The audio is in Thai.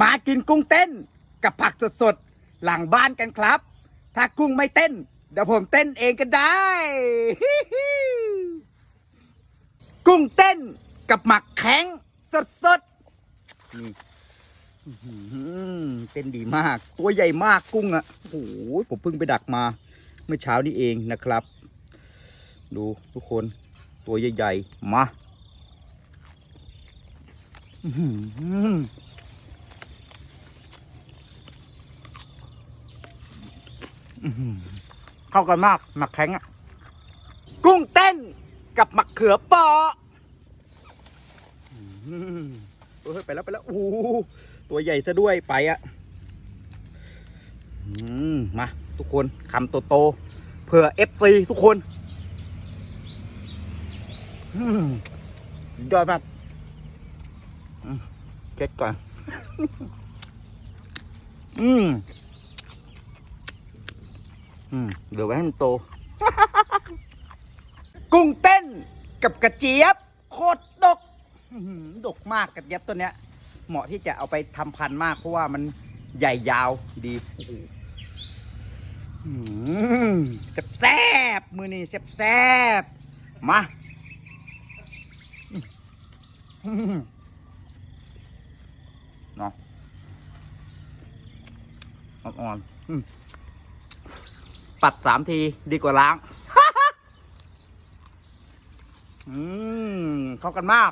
มากินกุ้งเต้นกับผักสดๆ หลังบ้านกันครับ ถ้ากุ้งไม่เต้น เดี๋ยวผมเต้นเองก็ได้ กุ้งเต้นกับหมักแข็งสดๆนี่เต้นดีมาก ตัวใหญ่มากกุ้งอะ่ะโอ้โหผมเพิ่งไปดักมา เมื่อเช้านี้เองนะครับ ดูทุกคนตัวใหญ่ๆ มาอื้อหืออื้อหือ เข้ากันมาก หมักแข็งอะกุ้งเต้นกับหมะเขือเปออืมเฮ้ยไปแล้วไปแล้วโอ้ตัวใหญ่ซะด้วยไปอะอมมา ทุกคนคำโตๆเพื่อเอฟซีทุกคนอืมยอดมากเก็ตก่อน อืม อืมเดี๋ยวไว้ให้มันโต กุ้งเต้นกับกระเจี๊ยบ โคตรดกอื้อหือดกมากกระเจี๊ยบตัวเนี้ย เหมาะที่จะเอาไปทำพันธุ์มากเพราะว่ามันใหญ่ยาวดีโอ้โหอื้อหือแซ่บๆมือนี่แซ่บๆมาอื้อหือเนาะอ่อนๆอืม ปัดสามทีดีกว่าล้าง อืมเข้ากันมาก